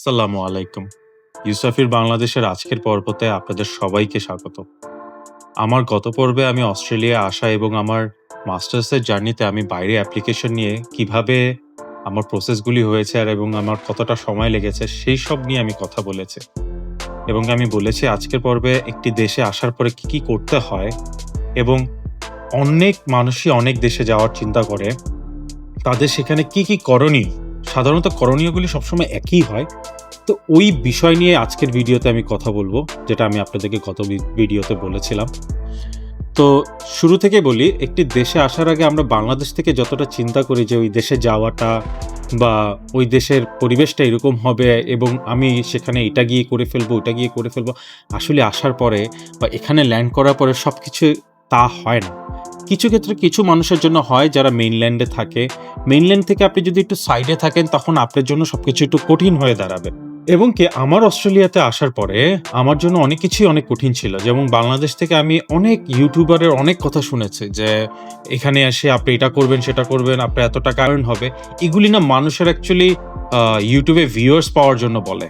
আসসালামু আলাইকুম। ইউসাফির বাংলাদেশের আজকের পর্বতে আপনাদের সবাইকে স্বাগত। আমার গত পর্বে আমি অস্ট্রেলিয়া আসা এবং আমার মাস্টার্সের জার্নিতে আমি বাইরে অ্যাপ্লিকেশন নিয়ে কীভাবে আমার প্রসেসগুলি হয়েছে আর এবং আমার কতটা সময় লেগেছে সেই সব নিয়ে আমি কথা বলেছি। এবং আমি বলেছি আজকের পর্বে একটি দেশে আসার পরে কি কি করতে হয় এবং অনেক মানুষই অনেক দেশে যাওয়ার চিন্তা করে। তাদের সেখানে কি কি করণীয়? সাধারণত করণীয়গুলি সবসময় একই হয়। তো ওই বিষয় নিয়ে আজকের ভিডিওতে আমি কথা বলব, যেটা আমি আপনাদেরকে গত ভিডিওতে বলেছিলাম। তো শুরু থেকে বলি, একটি দেশে আসার আগে আমরা বাংলাদেশ থেকে যতটা চিন্তা করি যে ওই দেশে যাওয়াটা বা ওই দেশের পরিবেশটা এরকম হবে এবং আমি সেখানে এটা গিয়ে করে ফেলব ওটা গিয়ে করে ফেলব, আসলে আসার পরে বা এখানে ল্যান্ড করার পরে সব কিছু তা হয় না। কিছু ক্ষেত্রে কিছু মানুষের জন্য হয় যারা মেইনল্যান্ডে থাকে। মেইনল্যান্ড থেকে আপনি যদি একটু সাইডে থাকেন, তখন আপনার জন্য সবকিছু একটু কঠিন হয়ে দাঁড়াবে। এবং কি, আমার অস্ট্রেলিয়াতে আসার পরে আমার জন্য অনেক কিছুই অনেক কঠিন ছিল। যেমন বাংলাদেশ থেকে আমি অনেক ইউটিউবারের অনেক কথা শুনেছি যে, এখানে এসে আপনি এটা করবেন, সেটা করবেন, আপনার এত টাকা earn হবে। এগুলি না মানুষের অ্যাকচুয়ালি ইউটিউবে ভিউয়ার্স পাওয়ার জন্য বলে।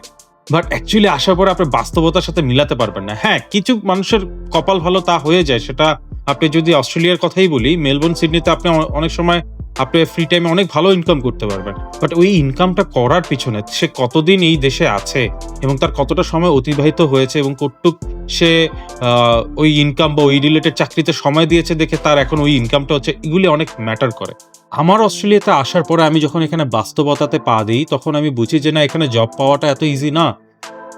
বাট অ্যাকচুয়ালি আসার পরে আপনি বাস্তবতার সাথে মিলাতে পারবেন না। হ্যাঁ কিছু মানুষের কপাল ভালো তা হয়ে যায়, সেটা আপনি যদি অস্ট্রেলিয়ার কথাই বলি, মেলবোর্ন, সিডনিতে আপনি অনেক সময় আপনি ফ্রি টাইমে অনেক ভালো ইনকাম করতে পারবেন। বাট ওই ইনকামটা করার পিছনে সে কতদিন এই দেশে আছে এবং তার কতটা সময় অতিবাহিত হয়েছে এবং কতটুক সে ওই ইনকাম বা ওই রিলেটেড চাকরিতে সময় দিয়েছে দেখে তার এখন ওই ইনকামটা হচ্ছে, এগুলি অনেক ম্যাটার করে। আমার অস্ট্রেলিয়াতে আসার পরে আমি যখন এখানে বাস্তবতাতে পা দিই, তখন আমি বুঝি যে না, এখানে জব পাওয়াটা এত ইজি না।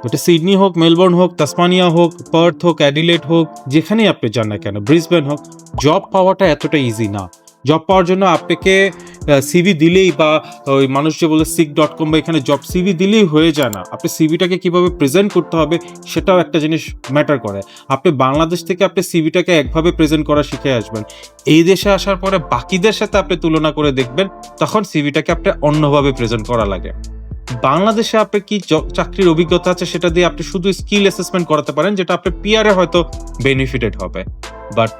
ওটা সিডনি হোক মেলবোর্ন হোক তাসমানিয়া হোক পার্থ হোক অ্যাডিলেট হোক, যেখানেই আপনি যান না কেন ব্রিসবেন হোক জব পাওয়াটা এতটা ইজি না। জব পাওয়ার জন্য আপনাকে সিভি দিলেই বা, ওই মানুষ যে বলে সিক ডট কম বা এখানে জব সিভি দিলেই হয়ে যায় না। আপনি সিভিটাকে কীভাবে প্রেজেন্ট করতে হবে সেটাও একটা জিনিস ম্যাটার করে। আপনি বাংলাদেশ থেকে আপনি সিভিটাকে একভাবে প্রেজেন্ট করা শিখে আসবেন। এই দেশে আসার পরে বাকিদের সাথে আপনি তুলনা করে দেখবেন, তখন সিভিটাকে আপনি অন্যভাবে প্রেজেন্ট করা লাগে। বাংলাদেশে আপনার কি চাকরির অভিজ্ঞতা আছে সেটা দিয়ে আপনি শুধু স্কিল অ্যাসেসমেন্ট করাতে পারেন, যেটা আপনার পিয়ারে হয়তো বেনিফিটেড হবে? বাট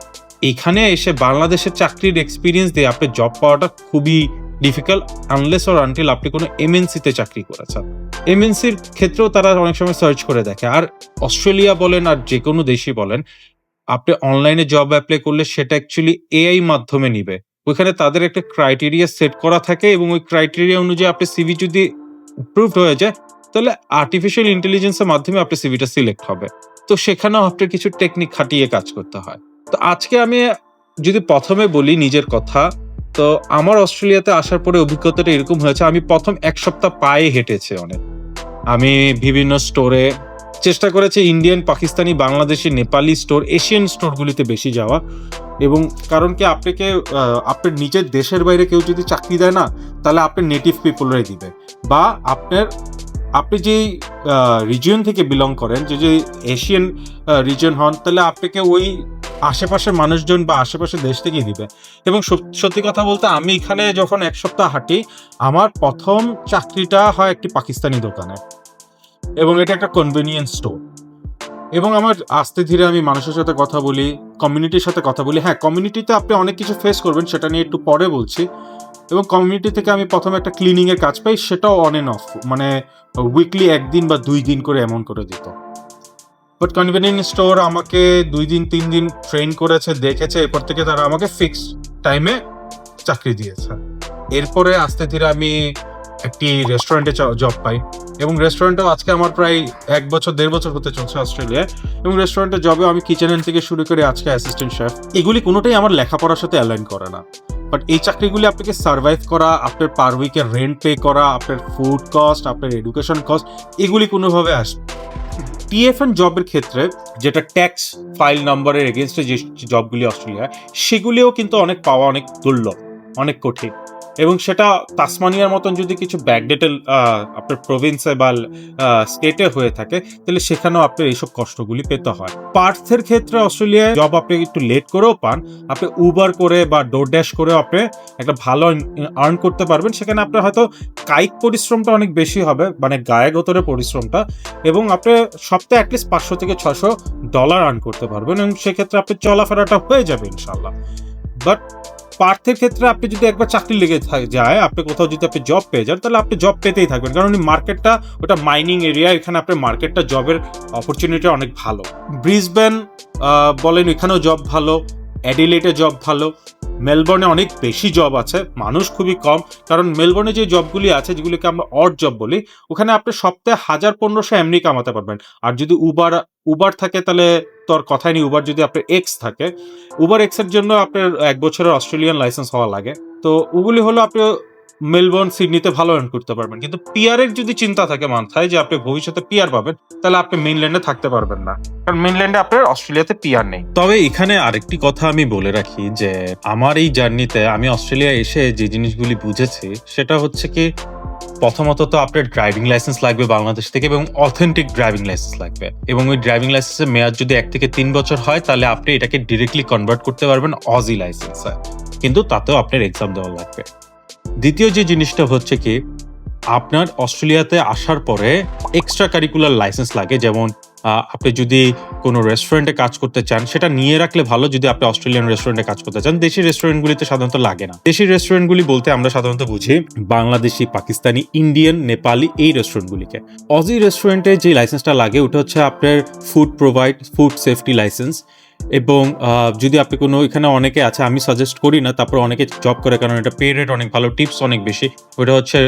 এখানে এসে বাংলাদেশের চাকরির এক্সপিরিয়েন্স দিয়ে আপনি জব পাওয়াটা খুবই ডিফিকাল্ট আনলেস অর আনটিল আপনি কোনো এমএনসিতে চাকরি করেছেন। এমএনসির ক্ষেত্রেও তারা অনেক সময় সার্চ করে দেখে। আর অস্ট্রেলিয়া বলেন আর যে কোনো দেশই বলেন, আপনি অনলাইনে জব অ্যাপ্লাই করলে সেটা অ্যাকচুয়ালি এআই মাধ্যমে নিবে। ওইখানে তাদের একটা ক্রাইটেরিয়া সেট করা থাকে এবং ওই ক্রাইটেরিয়া অনুযায়ী আপনি সিভি যদি প্রুভড হয়ে যায় তাহলে আর্টিফিশিয়াল ইন্টেলিজেন্সের মাধ্যমে আপনার সিভিটা সিলেক্ট হবে। তো সেখানেও আপনার কিছু টেকনিক খাটিয়ে কাজ করতে হয়। তো আজকে আমি যদি প্রথমে বলি নিজের কথা, তো আমার অস্ট্রেলিয়াতে আসার পরে অভিজ্ঞতাটা এরকম হয়েছে, আমি প্রথম এক সপ্তাহ পায়ে হেঁটেছে অনেক। আমি বিভিন্ন স্টোরে চেষ্টা করেছে Indian, Pakistani, Bangladeshi, Nepali store, Asian স্টোরগুলিতে বেশি যাওয়া এবং কারণ কি আপনাকে আপনার নিজের দেশের বাইরে কেউ যদি চাকরি দেয় না, তাহলে আপনার নেটিভ পিপলরাই দিবে। বা আপনার, আপনি যেই রিজিয়ন থেকে বিলং করেন, যে যে এশিয়ান রিজন হন, তাহলে আপনাকে ওই আশেপাশের মানুষজন বা আশেপাশের দেশ থেকেই দিবে। এবং সত- সত্যি কথা বলতে আমি এখানে যখন এক সপ্তাহ হাঁটি, আমার প্রথম চাকরিটা হয় একটি পাকিস্তানি দোকানে। এবং এটা একটা কনভেনিয়েন্স স্টোর এবং আমার আস্তে ধীরে আমি মানুষের সাথে কথা বলি কমিউনিটির সাথে কথা বলি। হ্যাঁ কমিউনিটিতে আপনি অনেক কিছু ফেস করবেন, সেটা নিয়ে একটু পরে বলছি। এবং কমিউনিটি থেকে আমি প্রথমে একটা ক্লিনিং এর কাজ পাই, সেটাও অন এন্ড অফ মানে উইকলি একদিন বা দুই দিন করে এমন করে দিত। বাট কনভেনিয়েন্স স্টোর আমাকে দুই দিন, তিন দিন ট্রেন করেছে, দেখেছে, এরপর থেকে তারা আমাকে ফিক্সড টাইমে চাকরি দিয়েছে। এরপরে আস্তে ধীরে আমি একটি রেস্টুরেন্টে জব পাই। এবং রেস্টুরেন্টেও আজকে আমার প্রায় এক বছর, দেড় বছর হতে চলছে অস্ট্রেলিয়ায় এবং রেস্টুরেন্টে জবে আমি কিচেন থেকে শুরু করে আজকে অ্যাসিস্ট্যান্ট শেফ এগুলি কোনোটাই আমার লেখাপড়ার সাথে অ্যালাইন করে না। বাট এই চাকরিগুলি আপনাকে সার্ভাইভ করা, আপনার পার উইকের রেন্ট পে করা, আপনার ফুড কস্ট আপনার এডুকেশন কস্ট এগুলি কোনোভাবে আসবে টিএফএন জবের ক্ষেত্রে যেটা ট্যাক্স ফাইল নাম্বারের এগেনস্টে যে জবগুলি অস্ট্রেলিয়ায় সেগুলিও কিন্তু অনেক পাওয়া অনেক দুর্লভ, অনেক কঠিন। এবং সেটা তাসমানিয়ার মতন যদি কিছু ব্যাকডেটেল আপনার প্রভিন্সে বা স্টেটে হয়ে থাকে, তাহলে সেখানেও আপনার এইসব কষ্টগুলি পেতে হয়। পার্থের ক্ষেত্রে অস্ট্রেলিয়ায় জব আপনি একটু লেট করেও পান, আপনি উবার করে বা ডোর ড্যাশ করেও আপনি একটা ভালো আর্ন করতে পারবেন, সেখানে আপনার হয়তো কায়িক পরিশ্রমটা অনেক বেশি হবে মানে গায়ে পরিশ্রমটা, এবং আপনি সপ্তাহে অ্যাটলিস্ট পাঁচশো থেকে ছশো ডলার আর্ন করতে পারবেন, এবং সেক্ষেত্রে আপনার চলাফেরাটা হয়ে যাবে ইনশাল্লাহ বাট পার্থের ক্ষেত্রে আপনি যদি একবার চাকরি লেগে যায়, আপনি কোথাও যদি আপনি জব পেয়ে যান, তাহলে আপনি জব পেতেই থাকবেন। কারণ মার্কেটটা ওটা মাইনিং এরিয়া এখানে আপনার মার্কেটটা জবের অপরচুনিটি অনেক ভালো। ব্রিসবেন বলেন এখানেও জব ভালো অ্যাডিলেটে জব ভালো। মেলবোর্নে অনেক বেশি জব আছে, মানুষ খুবই কম। কারণ মেলবোর্নে যে জবগুলি আছে, যেগুলিকে আমরা অড জব বলি, ওখানে আপনি সপ্তাহে হাজার পনেরোশো এমনি কামাতে পারবেন। আর যদি উবার উবার থাকে তাহলে তোর কথাই নেই উবার যদি আপনার এক্স থাকে। উবার এক্সের জন্য আপনার এক বছরের অস্ট্রেলিয়ান লাইসেন্স হওয়া লাগে। তো ওগুলি হলো আপনি মেলবোর্ন সিডনিতে ভালো আর্ন করতে পারবেন। কিন্তু পিয়ারের যদি চিন্তা থাকে মাথায় যে আপনি ভবিষ্যতে পিয়ার পাবেন, তাহলে আপনি মেইনল্যান্ডে থাকতে পারবেন না। কারণ মেইনল্যান্ডে আপনার অস্ট্রেলিয়াতে পিয়ার নেই। তবে এখানে আরেকটি কথা আমি বলে রাখি যে, আমার এই জার্নিতে আমি অস্ট্রেলিয়া এসে যে জিনিসগুলি বুঝেছি, সেটা হচ্ছে কি, প্রথমত তো আপনার ড্রাইভিং লাইসেন্স লাগবে বাংলাদেশ থেকে এবং অথেন্টিক ড্রাইভিং লাইসেন্স লাগবে। এবং ওই ড্রাইভিং লাইসেন্সের মেয়াদ যদি এক থেকে তিন বছর হয়, তাহলে আপনি এটাকে ডিরেক্টলি কনভার্ট করতে পারবেন অজি লাইসেন্সে কিন্তু তাতেও আপনার এক্সাম দেওয়া লাগবে। দ্বিতীয় যে জিনিসটা হচ্ছে কি, আপনার অস্ট্রেলিয়াতে আসার পরে এক্সট্রা কারিকুলার লাইসেন্স লাগে। যেমন আপনি যদি কোনো রেস্টুরেন্টে কাজ করতে চান, সেটা নিয়ে রাখলে ভালো যদি আপনি অস্ট্রেলিয়ান রেস্টুরেন্টে কাজ করতে চান। দেশি রেস্টুরেন্টগুলিতে সাধারণত লাগে না। দেশি রেস্টুরেন্টগুলি বলতে আমরা সাধারণত বুঝি বাংলাদেশি, পাকিস্তানি ইন্ডিয়ান নেপালি এই রেস্টুরেন্টগুলিকে অজি রেস্টুরেন্টে যে লাইসেন্সটা লাগে, ওটা হচ্ছে আপনার food provide food safety licence এবং যদি আপনি কোনো, এখানে অনেকে আছে, আমি সাজেস্ট করি না, তারপর অনেকে জব করে, কারণ এটা পে রেট অনেক ভালো টিপস অনেক বেশি। ওটা হচ্ছে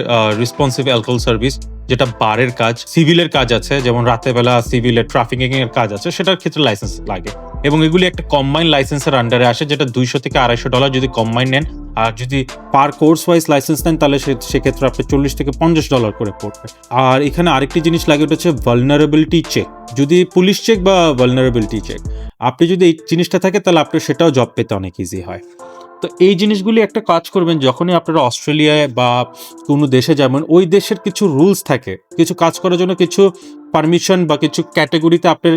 রেসপন্সিভ অ্যালকোহল সার্ভিস যেটা বারের কাজ, সিভিলের কাজ আছে, যেমন রাতের বেলা সিভিলের ট্রাফিকিং এর কাজ আছে, সেটার ক্ষেত্রে লাইসেন্স লাগে। এবং এগুলি একটা কম্বাইন লাইসেন্সের আন্ডারে আসে, যেটা দুইশো থেকে আড়াইশো ডলার যদি কম্বাইন নেন, আর যদি পার কোর্স ওয়াইজ লাইসেন্স নেন, তাহলে সেক্ষেত্রে আপনি চল্লিশ থেকে পঞ্চাশ ডলার করে পড়বে। আর এখানে আরেকটি জিনিস লাগে, ওটা হচ্ছে ভালনারেবিলিটি চেক যদি পুলিশ চেক বা ভালনারেবিলিটি চেক আপনি যদি এই জিনিসটা থাকে, তাহলে আপনার সেটাও জব পেতে অনেক ইজি হয়। তো এই জিনিসগুলি একটা কাজ করবেন যখনই আপনারা অস্ট্রেলিয়ায় বা কোনো দেশে যাবেন, ওই দেশের কিছু রুলস থাকে। কিছু কাজ করার জন্য কিছু পারমিশন বা কিছু ক্যাটাগরিতে আপনার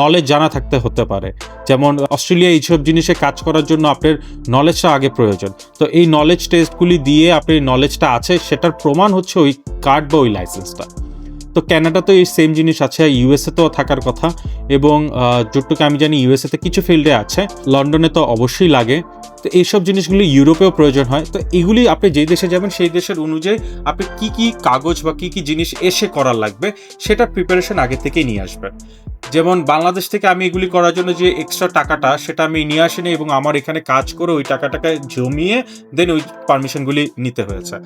নলেজ জানা থাকতে হতে পারে। যেমন অস্ট্রেলিয়া এইসব জিনিসে কাজ করার জন্য আপনার নলেজটা আগে প্রয়োজন। তো এই নলেজ টেস্টগুলি দিয়ে আপনার নলেজটা আছে, সেটার প্রমাণ হচ্ছে ওই কার্ড বা ওই লাইসেন্সটা তো ক্যানাডাতে এই সেম জিনিস আছে ইউএসএ তো থাকার কথা এবং যতটুকু আমি জানি ইউএসএ তে কিছু ফিল্ডে আছে, লন্ডনে তো অবশ্যই লাগে। তো এইসব জিনিসগুলি ইউরোপেও প্রয়োজন হয়। তো এগুলি আপনি যেই দেশে যাবেন, সেই দেশের অনুযায়ী আপনি কি কি কাগজ বা কি কি জিনিস এসে করার লাগবে, সেটা প্রিপারেশন আগে থেকেই নিয়ে আসবেন। যেমন বাংলাদেশ থেকে আমি এগুলি করার জন্য যে এক্সট্রা টাকাটা সেটা আমি নিয়ে আসিনি এবং আমার এখানে কাজ করে ওই টাকাটাকে জমিয়ে দেন ওই পারমিশনগুলি নিতে হয়েছে।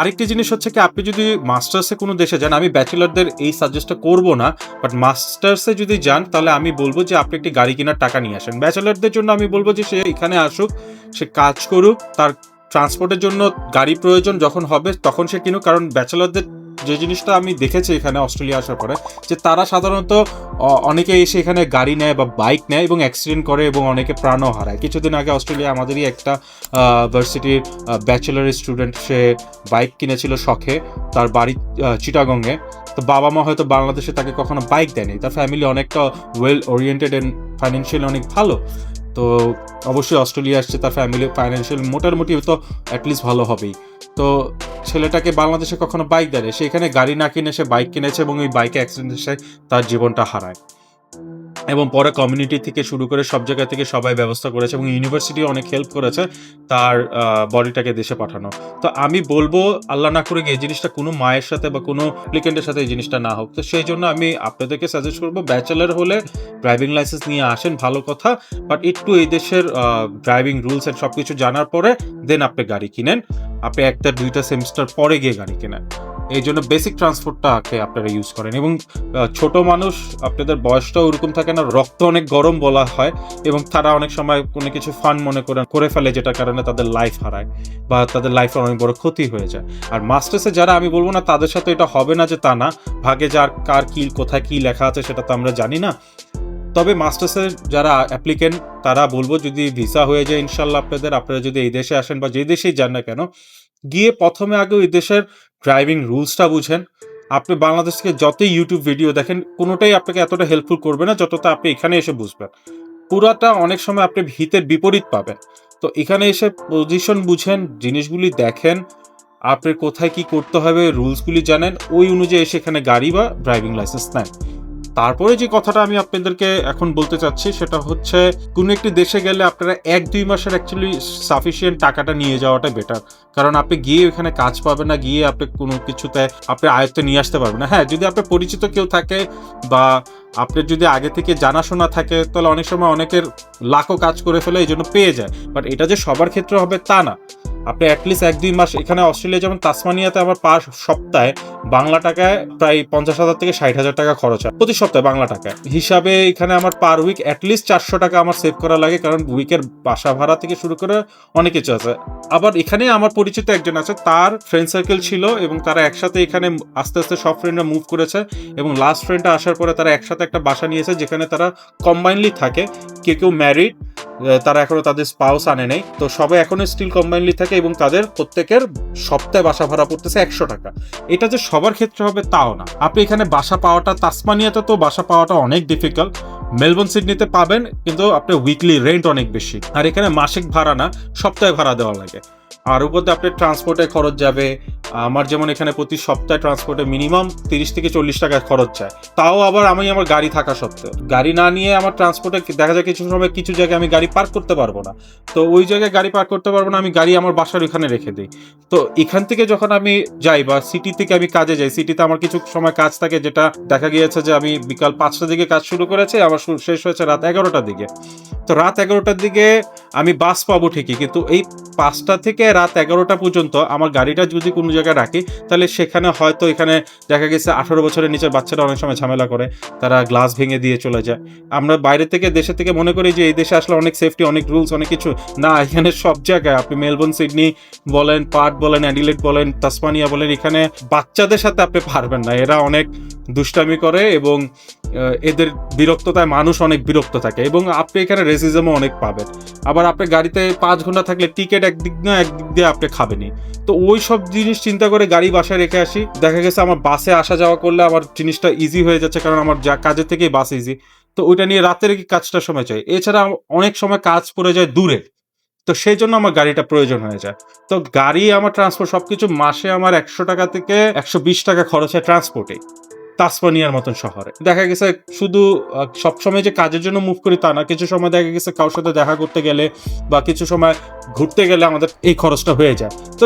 আরেকটি জিনিস হচ্ছে কি, আপনি যদি মাস্টার্সে কোনো দেশে যান, আমি ব্যাচেলারদের এই সাজেস্টটা করব না বাট মাস্টার্সে যদি যান, তাহলে আমি বলব যে আপনি একটি গাড়ি কেনার টাকা নিয়ে আসেন। ব্যাচেলারদের জন্য আমি বলব যে সে এখানে আসুক, সে কাজ করুক, তার ট্রান্সপোর্টের জন্য গাড়ি প্রয়োজন যখন হবে, তখন সে কিনুক, কারণ ব্যাচেলারদের যে জিনিসটা আমি দেখেছি এখানে অস্ট্রেলিয়া আসার পরে, যে তারা সাধারণত অনেকে এসে এখানে গাড়ি নেয় বা বাইক নেয় এবং অ্যাক্সিডেন্ট করে এবং অনেকে প্রাণও হারায়। কিছুদিন আগে অস্ট্রেলিয়া আমাদেরই একটা ভার্সিটির ব্যাচেলার স্টুডেন্ট সে বাইক কিনেছিল শখে, তার বাড়ি চিটাগঙ্গে তো বাবা মা হয়তো বাংলাদেশে তাকে কখনো বাইক দেয়নি। তার ফ্যামিলি অনেকটা ওয়েল ওরিয়েন্টেড অ্যান্ড ফাইন্যান্সিয়ালি অনেক ভালো। তো অবশ্যই অস্ট্রেলিয়া আসছে তার ফ্যামিলি ফাইন্যান্সিয়াল মোটামুটি তো অ্যাটলিস্ট ভালো হবেই তো ছেলেটাকে বাংলাদেশে কখনো বাইক দেয় না। সে এখানে গাড়ি না কিনে সে বাইক কিনেছে এবং ওই বাইকে অ্যাক্সিডেন্ট এসে তার জীবনটা হারায় এবং পরে কমিউনিটি থেকে শুরু করে সব জায়গা থেকে সবাই ব্যবস্থা করেছে এবং ইউনিভার্সিটি অনেক হেল্প করেছে তার বডিটাকে দেশে পাঠানো। তো আমি বলব, আল্লাহ না করে এই জিনিসটা কোনো মায়ের সাথে বা কোনো অ্যাপ্লিকেন্টের সাথে এই জিনিসটা না হোক। তো সেই জন্য আমি আপনাদেরকে সাজেস্ট করব ব্যাচেলার হলে ড্রাইভিং লাইসেন্স নিয়ে আসেন, ভালো কথা। বাট একটু এই দেশের ড্রাইভিং রুলস এন্ড সব কিছু জানার পরে দেন আপনি গাড়ি কিনেন। আপনি একটা, দুইটা সেমিস্টার পরে গিয়ে গাড়ি কেনেন। এই জন্য বেসিক ট্রান্সপোর্টটাকে আপনারা ইউজ করেন এবং ছোট মানুষ, আপনাদের বয়সটাও ওরকম থাকে না, রক্ত অনেক গরম বলা হয় এবং তারা অনেক সময় কোনো কিছু ফান মনে করে করে ফেলে যেটার কারণে তাদের লাইফ হারায় বা তাদের লাইফের অনেক বড় ক্ষতি হয়ে যায়। আর মাস্টার্সে যারা, আমি বলব না তাদের সাথে এটা হবে না যে তা না, ভাগে যার কার কি, কোথায় কী লেখা আছে সেটা তো আমরা জানি না। তবে মাস্টার্সের যারা অ্যাপ্লিকেন্ট তারা বলব যদি ভিসা হয়ে যায় ইনশাল্লাহ আপনাদের, আপনারা যদি এই দেশে আসেন বা যে দেশেই যান না কেন, গিয়ে প্রথমে আগে ওই দেশের ড্রাইভিং রুলসটা বুঝেন। আপনি বাংলাদেশ থেকে যতই ইউটিউব ভিডিও দেখেন, কোনোটাই আপনাকে এতটা হেল্পফুল করবে না যতটা আপনি এখানে এসে বুঝবেন। পুরাটা অনেক সময় আপনি ভিতের বিপরীত পাবেন। তো এখানে এসে পজিশন বুঝেন, জিনিসগুলি দেখেন, আপনি কোথায় কি করতে হবে রুলসগুলি জানেন, ওই অনুযায়ী এসে এখানে গাড়ি বা ড্রাইভিং লাইসেন্স নেন। তারপরে যে কথাটা আমি আপনাদেরকে এখন বলতে চাচ্ছি, সেটা হচ্ছে, কোনো একটি দেশে গেলে আপনারা এক, দুই মাসের অ্যাকচুয়ালি সাফিসিয়েন্ট টাকাটা নিয়ে যাওয়াটা বেটার কারণ আপনি গিয়ে ওখানে কাজ পাবেন না, গিয়ে আপনি কোনো কিছুতে আপনি আয়ত্তে নিয়ে আসতে পারবেন না। হ্যাঁ যদি আপনার পরিচিত কেউ থাকে বা আপনার যদি আগে থেকে জানাশোনা থাকে, তাহলে অনেক সময় অনেকের লাখও কাজ করে ফেলে, এই জন্য পেয়ে যায়। বাট এটা যে সবার ক্ষেত্রে হবে তা না। আপনি অ্যাটলিস্ট এক দুই মাস এখানে অস্ট্রেলিয়া যেমন তাসমানিয়াতে আমার পার সপ্তাহে বাংলা টাকায় প্রায় পঞ্চাশ হাজার থেকে ষাট হাজার টাকা খরচ হয়, প্রতি সপ্তাহে বাংলা টাকায়। হিসাবে এখানে আমার পার উইক অ্যাটলিস্ট চারশো টাকা আমার সেভ করা লাগে, কারণ উইকের বাসা ভাড়া থেকে শুরু করে অনেক কিছু আছে। আবার এখানে আমার পরিচিত একজন আছে, তার ফ্রেন্ড সার্কেল ছিল এবং তারা একসাথে এখানে আস্তে আস্তে সব ফ্রেন্ডরা মুভ করেছে এবং লাস্ট ফ্রেন্ডটা আসার পরে তারা একসাথে একটা বাসা নিয়েছে, যেখানে তারা কম্বাইনলি থাকে, কেউ কেউ ম্যারিড তারা এখনও তাদের স্পাউস আনে নেই। তো সবাই এখনও স্টিল কম্বাইনলি থাকে এবং তাদের প্রত্যেকের সপ্তাহে বাসা ভাড়া পড়তেছে একশো টাকা। এটা যে সবার ক্ষেত্রে হবে তাও না। আপনি এখানে বাসা পাওয়াটা, তাসমানিয়াতে তো বাসা পাওয়াটা অনেক ডিফিকাল্ট মেলবোর্ন সিডনিতে পাবেন, কিন্তু আপনার উইকলি রেন্ট অনেক বেশি। আর এখানে মাসিক ভাড়া না, সপ্তাহে ভাড়া দেওয়া লাগে। আর উপর আপনার ট্রান্সপোর্টে খরচ যাবে। আমার যেমন এখানে প্রতি সপ্তাহে ট্রান্সপোর্টে মিনিমাম তিরিশ থেকে চল্লিশ টাকা খরচ চায় তাও আবার আমি আমার গাড়ি থাকা সত্ত্বেও। গাড়ি না নিয়ে আমার ট্রান্সপোর্টে দেখা যায় কিছু সময় কিছু জায়গায় আমি গাড়ি পার্ক করতে পারব না। তো ওই জায়গায় গাড়ি পার্ক করতে পারব না, আমি গাড়ি আমার বাসার ওইখানে রেখে দিই। তো এখান থেকে যখন আমি যাই বা সিটি থেকে আমি কাজে যাই সিটিতে আমার কিছু সময় কাজ থাকে যেটা দেখা গিয়েছে যে আমি বিকাল পাঁচটার দিকে কাজ শুরু করেছি, আমার শেষ হয়েছে রাত এগারোটার দিকে। তো রাত এগারোটার দিকে আমি বাস পাবো ঠিকই, কিন্তু এই পাঁচটা থেকে রাত এগারোটা পর্যন্ত আমার গাড়িটা যদি কোনো জায়গায় রাখি, তাহলে সেখানে হয়তো এখানে দেখা গেছে আঠারো বছরের নিচের বাচ্চারা অনেক সময় ঝামেলা করে, তারা গ্লাস ভেঙে দিয়ে চলে যায়। আমরা বাইরে থেকে, দেশে থেকে মনে করি যে এই দেশে আসলে অনেক সেফটি অনেক রুলস অনেক কিছু। না, এখানে সব জায়গায় আপনি মেলবোর্ন সিডনি বলেন পার্ট বলেন অ্যাডিলেট বলেন তাসমানিয়া বলেন, এখানে বাচ্চাদের সাথে আপনি পারবেন না। এরা অনেক দুষ্টামি করে এবং এদের বিরক্ততায় মানুষ অনেক বিরক্ত থাকে এবং আপনি এখানে রেসিজমও অনেক পাবেন। আবার আপনি গাড়িতে পাঁচ ঘণ্টা থাকলে টিকিট একদিক না একদিক দিয়ে আপনি খাবেনই। তো ওই সব জিনিস চিন্তা করে গাড়ি বাসায় রেখে আসি। দেখা গেছে আমার বাসে আসা যাওয়া করলে আমার জিনিসটা ইজি হয়ে যাচ্ছে কারণ আমার যা কাজের থেকেই বাস ইজি তো ওইটা নিয়ে রাতের কাজটা সময় চাই? এছাড়া অনেক সময় কাজ পড়ে যায় দূরে। তো সেই জন্য আমার গাড়িটা প্রয়োজন হয়ে যায়। তো গাড়ি, আমার ট্রান্সপোর্ট সবকিছু মাসে আমার একশো টাকা থেকে একশো বিশ টাকা খরচ হয় ট্রান্সপোর্টে তাসমানিয়ার মতন শহরে। দেখা গেছে শুধু সবসময় যে কাজের জন্য মুভ করি তা না, কিছু সময় দেখা গেছে কারোর সাথে দেখা করতে গেলে বা কিছু সময় ঘুরতে গেলে আমাদের এই খরচটা হয়ে যায়। তো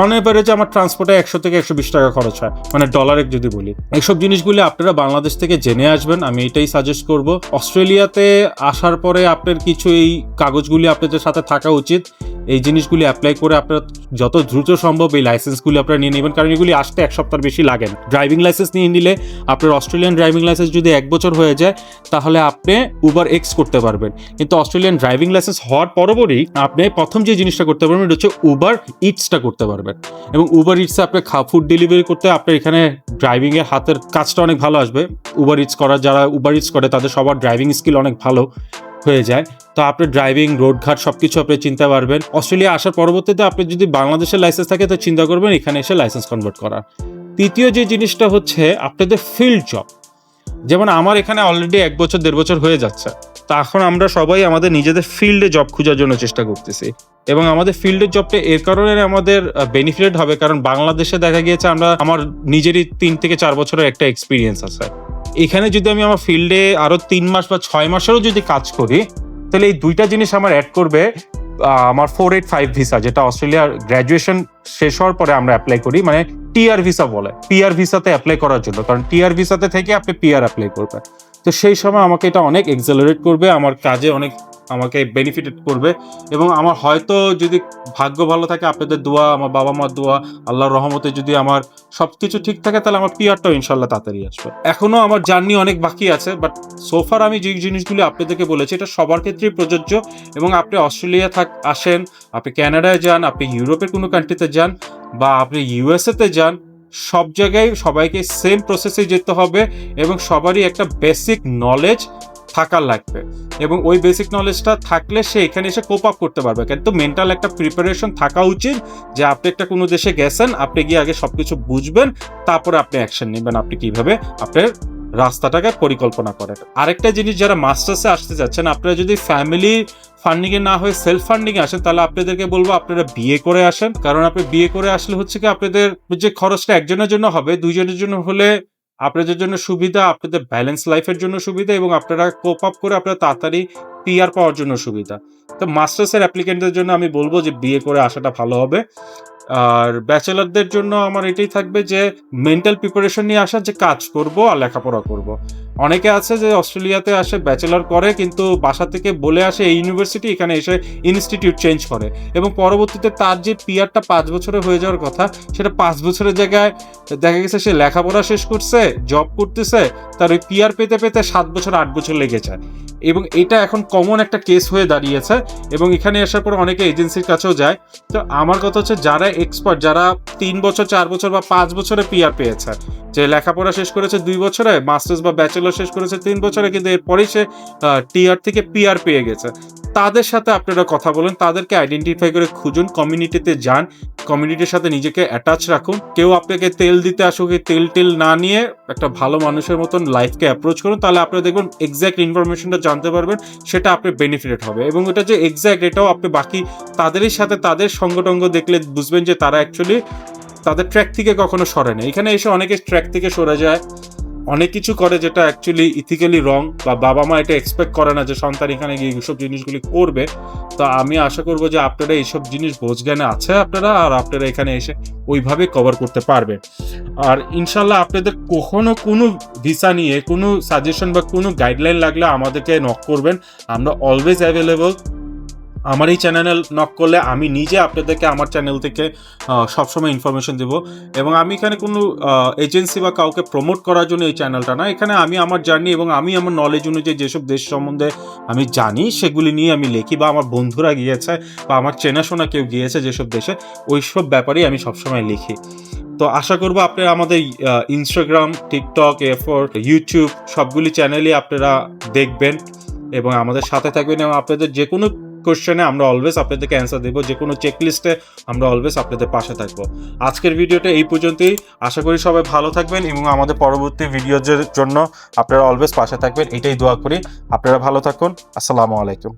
অন এভারেজে আমার ট্রান্সপোর্টে একশো থেকে একশো বিশ টাকা খরচ হয় মানে ডলারে যদি বলি। এইসব জিনিসগুলি আপনারা বাংলাদেশ থেকে জেনে আসবেন, আমি এটাই সাজেস্ট করব। অস্ট্রেলিয়াতে আসার পরে আপনার কিছু এই কাগজগুলি আপনাদের সাথে থাকা উচিত। এই জিনিসগুলি অ্যাপ্লাই করে আপনারা যত দ্রুত সম্ভব এই লাইসেন্সগুলি আপনারা নিয়ে নেবেন, কারণ এগুলি আসতে এক সপ্তাহ বেশি লাগে ড্রাইভিং লাইসেন্স নিয়ে নিলে আপনার অস্ট্রেলিয়ান ড্রাইভিং লাইসেন্স যদি এক বছর হয়ে যায়, তাহলে আপনি উবার এক্স করতে পারবেন। কিন্তু অস্ট্রেলিয়ান ড্রাইভিং লাইসেন্স হওয়ার পরপরই আপনি প্রথম যে জিনিসটা করতে পারবেন এটা হচ্ছে উবার ইটসটা করতে পারবেন। এবং উবার ইটসে আপনি খা ফুড ডেলিভারি করতে আপনার এখানে ড্রাইভিংয়ের হাতের কাজটা অনেক ভালো আসবে। উবার ইটস করা, যারা উবার ইটস করে, তাদের সবার ড্রাইভিং স্কিল অনেক ভালো। হয়ে যায়। তো আপনি ড্রাইভিং রোডঘাট সব কিছু আপনি চিন্তা পারবেন। অস্ট্রেলিয়া আসার পরবর্তীতে আপনি যদি বাংলাদেশের লাইসেন্স থাকে, তো চিন্তা করবেন এখানে এসে লাইসেন্স কনভার্ট করা তৃতীয় যে জিনিসটা হচ্ছে আপনাদের ফিল্ড জব যেমন আমার এখানে অলরেডি এক বছর, দেড় বছর হয়ে যাচ্ছে। তা এখন আমরা সবাই আমাদের নিজেদের ফিল্ডে জব খোঁজার জন্য চেষ্টা করতেছি। এবং আমাদের ফিল্ডের জবটা এর কারণে আমাদের বেনিফিট হবে। কারণ বাংলাদেশে দেখা গিয়েছে আমরা, আমার নিজেরই তিন থেকে চার বছরের একটা এক্সপিরিয়েন্স আছে। এখানে যদি আমি আমার ফিল্ডে আরও তিন মাস বা ছয় মাসেরও যদি কাজ করি, তাহলে এই দুইটা জিনিস আমার অ্যাড করবে আমার ফোর এইট ফাইভ ভিসা যেটা অস্ট্রেলিয়ার গ্র্যাজুয়েশন শেষ হওয়ার পরে আমরা অ্যাপ্লাই করি মানে টিআর ভিসা বলে। পিআর ভিসাতে অ্যাপ্লাই করার জন্য, কারণ টিআর ভিসাতে থেকে আপনি পিআর অ্যাপ্লাই করবেন। তো সেই সময় আমাকে এটা অনেক এক্সেলারেট করবে, আমার কাজে অনেক আমাকে বেনিফিটেড করবে এবং আমার হয়তো যদি ভাগ্য ভালো থাকে, আপনাদের দোয়া, আমার বাবা মার দোয়া, আল্লাহর রহমতে যদি আমার সব কিছু ঠিক থাকে, তাহলে আমার পিআরটাও ইনশাল্লাহ তাড়াতাড়ি আসবে। এখনও আমার জার্নি অনেক বাকি আছে বাট সোফার আমি যে জিনিসগুলি আপনাদেরকে বলেছি, এটা সবার ক্ষেত্রেই প্রযোজ্য এবং আপনি অস্ট্রেলিয়া থাক, আসেন, আপনি ক্যানাডায় যান, আপনি ইউরোপের কোনো কান্ট্রিতে যান বা আপনি ইউএসএতে যান, সব জায়গায় সবাইকে সেম প্রসেসে যেতে হবে এবং সবারই একটা বেসিক নলেজ থাকা লাগবে। এবং ওই বেসিক নলেজটা থাকলে সে এখানে এসে কোপ আপ করতে পারবে। কিন্তু মেন্টাল একটা প্রিপারেশন থাকা উচিত যে আপনি একটা কোনো দেশে গেছেন, আপনি গিয়ে আগে সবকিছু বুঝবেন, তারপরে আপনি অ্যাকশন নেবেন, আপনি কীভাবে আপনার রাস্তাটাকে পরিকল্পনা করেন। আরেকটা জিনিস যারা মাস্টার্সে আসতে যাচ্ছেন, আপনারা যদি ফ্যামিলি ফান্ডিংয়ে না হয়ে সেলফ ফান্ডিংয়ে আসেন, তাহলে আপনাদেরকে বলব আপনারা বিয়ে করে আসেন। কারণ আপনি বিয়ে করে আসলে হচ্ছে কি আপনাদের যে খরচটা একজনের জন্য হবে, দুইজনের জন্য হলে আপনাদের জন্য সুবিধা, আপনাদের ব্যালেন্স লাইফের জন্য সুবিধা এবং আপনারা কোপ আপ করে আপনারা তাড়াতাড়ি পিআর পাওয়ার জন্য সুবিধা। তো মাস্টার্সের অ্যাপ্লিকেন্টদের জন্য আমি বলব যে বিয়ে করে আসাটা ভালো হবে। আর ব্যাচেলারদের জন্য আমার এটাই থাকবে যে মেন্টাল প্রিপারেশন নিয়ে আসা যে কাজ করব আর লেখাপড়া করব। অনেকে আছে যে অস্ট্রেলিয়াতে আসে, ব্যাচেলার করে, কিন্তু বাসা থেকে বলে আসে এই ইউনিভার্সিটি এখানে এসে ইনস্টিটিউট চেঞ্জ করে এবং পরবর্তীতে তার যে পিয়ারটা পাঁচ বছরে হয়ে যাওয়ার কথা, সেটা পাঁচ বছরের জায়গায় দেখা গেছে সে লেখাপড়া শেষ করছে জব করতেছে, তার ওই পিয়ার পেতে পেতে সাত বছর, আট বছর লেগে যায়। এবং এটা এখন কমন একটা কেস হয়ে দাঁড়িয়েছে এবং এখানে আসার পর অনেকে এজেন্সির কাছেও যায়। তো আমার কথা হচ্ছে, যারা এক্সপার্ট যারা তিন বছর, চার বছর বা পাঁচ বছরে পিআর পেয়েছে। যে লেখাপড়া শেষ করেছে দুই বছরে মাস্টার্স বা ব্যাচেলর শেষ করেছে তিন বছরে, কিন্তু এরপরেই সে টিআর থেকে পিআর পেয়ে গেছে। তাদের সাথে আপনারা কথা বলেন, তাদেরকে আইডেন্টিফাই করে খুঁজুন কমিউনিটিতে যান কমিউনিটির সাথে নিজেকে অ্যাটাচ রাখুন। কেউ আপনাকে তেল দিতে আসুক তেল টেল না নিয়ে একটা ভালো মানুষের মতন লাইফকে অ্যাপ্রোচ করুন, তাহলে আপনারা দেখবেন এক্স্যাক্ট ইনফরমেশনটা জানতে পারবেন, সেটা আপনার বেনিফিটেড হবে। এবং এটা যে এক্স্যাক্ট এটাও আপনি বাকি তাদেরই সাথে তাদের সঙ্গটঙ্গ দেখলে বুঝবেন যে তারা অ্যাকচুয়ালি তাদের ট্র্যাক থেকে কখনো সরে না। এখানে এসে অনেকে ট্র্যাক থেকে সরে যায়। অনেক কিছু করে যেটা অ্যাকচুয়ালি ইথিক্যালি রং বা বাবা মা এটা এক্সপেক্ট করে না যে সন্তান এখানে গিয়ে এইসব জিনিসগুলি করবে। তো আমি আশা করব যে আপনারা এইসব জিনিস বোঝজ্ঞানে আছে আপনারা আর আপনারা এখানে এসে ওইভাবে কভার করতে পারবেন। আর ইনশাল্লাহ আপনাদের কখনো কোনো ভিসা নিয়ে কোনো সাজেশন বা কোনো গাইডলাইন লাগলে আমাদেরকে নক করবেন। আমরা অলওয়েজ অ্যাভেলেবল আমার এই চ্যানেল নক করলে আমি নিজে আপনাদেরকে আমার চ্যানেল থেকে সবসময় ইনফরমেশন দেবো। এবং আমি এখানে কোনো এজেন্সি বা কাউকে প্রমোট করার জন্য এই চ্যানেলটা না। এখানে আমি আমার জার্নি এবং আমি আমার নলেজ অনুযায়ী যেসব দেশ সম্বন্ধে আমি জানি, সেগুলি নিয়ে আমি লিখি বা আমার বন্ধুরা গিয়েছে বা আমার চেনাশোনা কেউ গিয়েছে যেসব দেশে ওই সব ব্যাপারেই আমি সবসময় লিখি। তো আশা করব আপনারা আমাদের ইনস্টাগ্রাম টিকটক এরপর ইউটিউব সবগুলি চ্যানেলই আপনারা দেখবেন এবং আমাদের সাথে থাকবেন এবং আপনাদের যে কোনো কোশ্চেনে আমরা অলওয়েজ আপনাদেরকে অ্যান্সার দেবো যে কোনো চেকলিস্টে আমরা অলওয়েজ আপনাদের পাশে থাকব। আজকের ভিডিওটা এই পর্যন্তই। আশা করি সবাই ভালো থাকবেন এবং আমাদের পরবর্তী ভিডিওর জন্য আপনারা অলওয়েজ পাশে থাকবেন। এটাই দোয়া করি। আপনারা ভালো থাকুন। আসসালামু আলাইকুম।